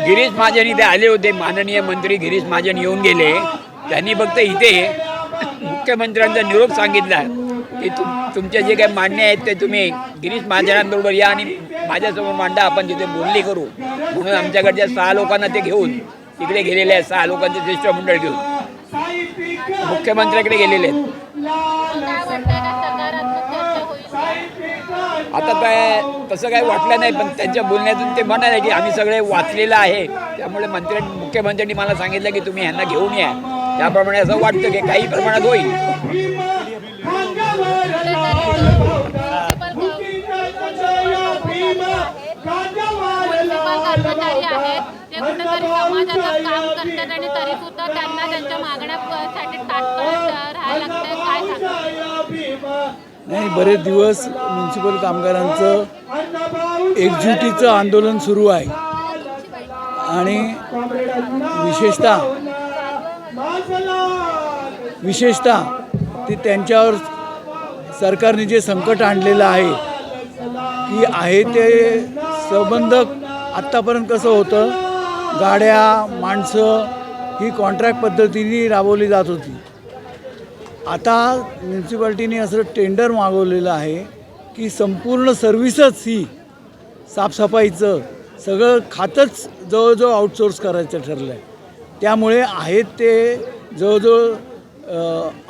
गिरीश महाजन इथे आले होते माननीय मंत्री गिरीश महाजन येऊन गेले त्यांनी फक्त इथे मुख्यमंत्र्यांचा निरोप सांगितला की तुम तुमचे जे काही मांडणे आहेत ते तुम्ही गिरीश महाजनांबरोबर या आणि माझ्यासमोर मांडा आपण तिथे बोलणी करू म्हणून आमच्याकडच्या सहा लोकांना ते घेऊन इकडे गेलेले आहेत सहा लोकांचे शिष्टमंडळ घेऊन मुख्यमंत्र्याकडे गेलेले आहेत काय वाटतंय का सकारात्मक चर्चा होईल आता काय तसं काही वाटलं नाही पण त्यांच्या बोलण्यातून ते म्हणाले की आम्ही सगळे वाचलेलं आहे. त्यामुळे मंत्र्यांनी मुख्यमंत्र्यांनी मला सांगितलं की तुम्ही ह्यांना घेऊन या. त्याप्रमाणे असं वाटतं की काही प्रमाणात होईल. ते कुठेतरी समाजाचं काम करतात आणि तरी सुद्धा त्यांना त्यांच्या मागण्यासाठी ताटकळत राहायला लागतंय. काय सांगा नाही बरेच दिवस म्युन्सिपल कामगारांचं एकजुटीचं आंदोलन सुरू आहे. आणि विशेषतः विशेषतः ते त्यांच्यावर सरकारने जे संकट आणलेलं आहे की आहे ते संबंध आत्तापर्यंत कसं होतं गाड्या माणसं ही कॉन्ट्रॅक्ट पद्धतीने राबवली जात होती. आता म्युन्सिपाल्टीने असं टेंडर मागवलेलं आहे की संपूर्ण सर्व्हिसच ही साफसफाईचं सगळं खातंच जवळजवळ आउटसोर्स करायचं ठरलं आहे त्यामुळे आहेत ते जवळजवळ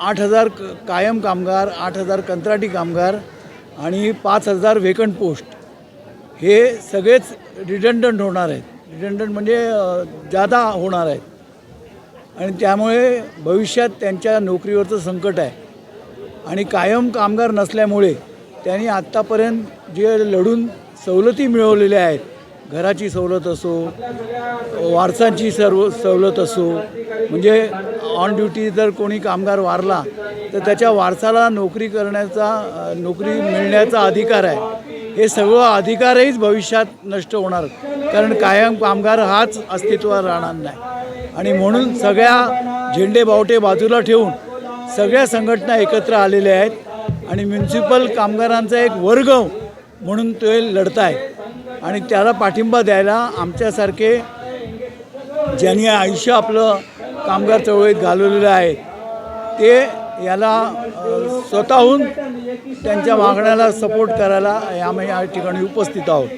आठ हजार क- कायम कामगार आठ हजार कंत्राटी कामगार आणि पाच हजार वेकंट पोस्ट हे सगळेच रिडंडंट होणार आहेत. रिडंडंट म्हणजे जादा होणार आहेत. आणि त्यामुळे भविष्यात त्यांच्या नोकरीवरचं संकट आहे. आणि कायम कामगार नसल्यामुळे त्यांनी आत्तापर्यंत जे लढून सवलती मिळवलेल्या आहेत घराची सवलत असो वारसांची सर्व सवलत असो म्हणजे ऑन ड्युटी जर कोणी कामगार वारला तर त्याच्या वारसाला नोकरी करण्याचा नोकरी मिळण्याचा अधिकार आहे. हे सगळं अधिकारहीच भविष्यात नष्ट होणार कारण कायम कामगार हाच अस्तित्वात राहणार नाही. आणि म्हणून सगळ्या झेंडे बावटे बाजूला ठेवून सगळ्या संघटना एकत्र आलेल्या आहेत आणि म्युन्सिपल कामगारांचा एक वर्ग म्हणून ते लढत आहेत आणि त्याला पाठिंबा द्यायला आमच्यासारखे ज्यांनी आयुष्य आपलं कामगार चळवळीत घालवलेलं आहे ते याला स्वतःहून त्यांच्या मागण्याला सपोर्ट करायला आम्ही या ठिकाणी उपस्थित आहोत.